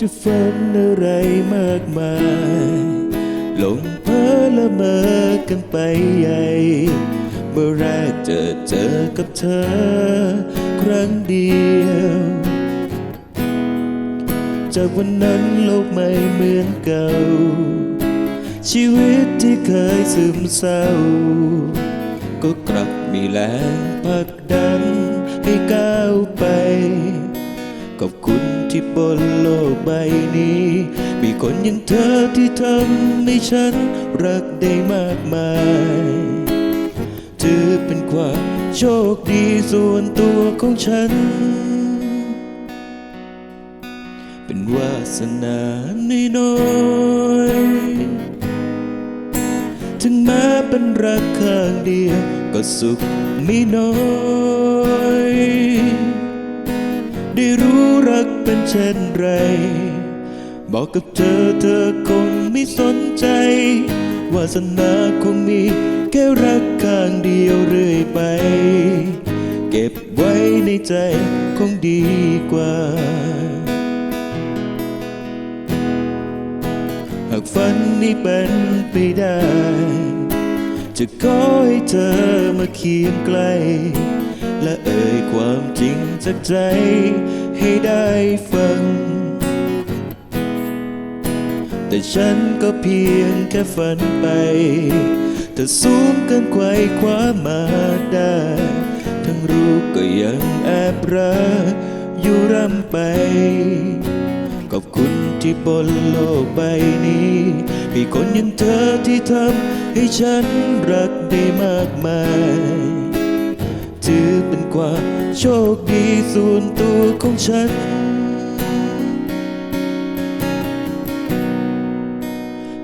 จะฝันอะไรมากมาย หลงเพ้อละเมอกันไปใหญ่ เมื่อแรกเจอเจอกับเธอ ครั้งเดียว จากวันนั้นโลกไม่เหมือนเก่า ชีวิตที่เคยซึมเศร้า ก็กลับมีแรงผลักดันให้ก้าวไป ขอบคุณ ที่บนโลกใบนี้ มีคนอย่างเธอที่ทำให้ฉันรักได้มากมายถือเป็นความโชคดีส่วนตัวของฉัน เป็นวาสนาน้อยถึงแม้เป็นรักข้างเดียวก็สุขไม่น้อย ได้รู้ กเป็นเช่นไร บอกกับเธอเธอคงไม่สนใจ วาสนาคงมีแค่รักข้างเดียวเรื่อยไป เก็บไว้ในใจคงดีกว่า หากฝันนี้เป็นไปได้ จะขอให้เธอมาเคียงใกล้และเอ่ยความจริงจากใจ ให้ได้ฟัง แต่ฉันก็เพียงแค่ฝันไป ถ้าสูงเกินไขว้คว้ามาได้ ทั้งรู้ก็ยังแอบรักอยู่ร่ำไป ขอบคุณที่บนโลกใบนี้ มีคนอย่างเธอที่ทำให้ฉันรักได้มากมาย ถือเป็นความโชคดีส่วนตัวของฉัน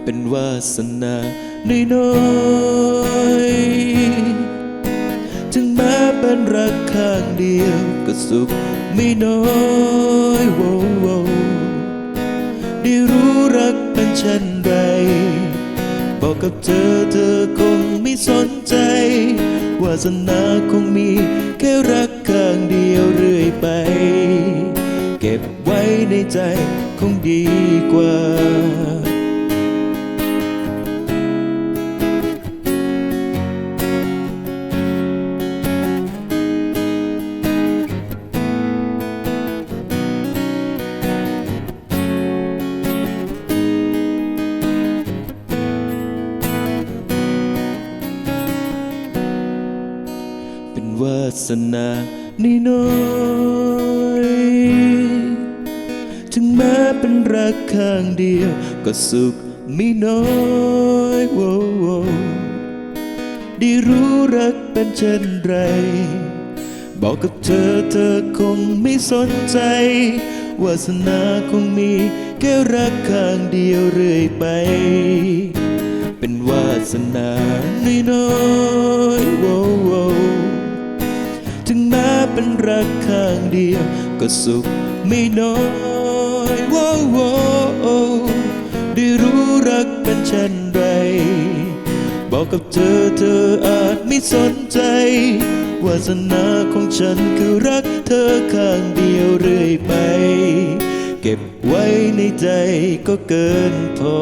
เป็นวาสนาน้อยๆถึงแม้เป็นรักข้างเดียวก็สุขไม่น้อยโว้โวได้รู้รักเป็นเช่นไร บอกกับเธอเธอคงไม่สนใจาสนาคงมี แค่รักข้างเดียวเรื่อยไป เก็บไว้ในใจคงดีกว่า วาสนานี่น้อยถึงแม้เป็นรักข้างเดียว ก็สุขไม่น้อยโวโว้ได้รู้รักเป็นเช่นไร บอกกับเธอเธอคงไม่สนใจ วาสนาคงมีแค่รักข้างเดียวเรื่อยไป เป็นวาสนาน้อย เป็นรักข้างเดียว ก็สุขไม่น้อยว้โว้ได้รู้รักเป็นเช่นไร บอกกับเธอเธออาจไม่สนใจวาสนาของฉันคือรักเธอข้างเดียวเรื่อยไป เก็บไว้ในใจก็เกินพอ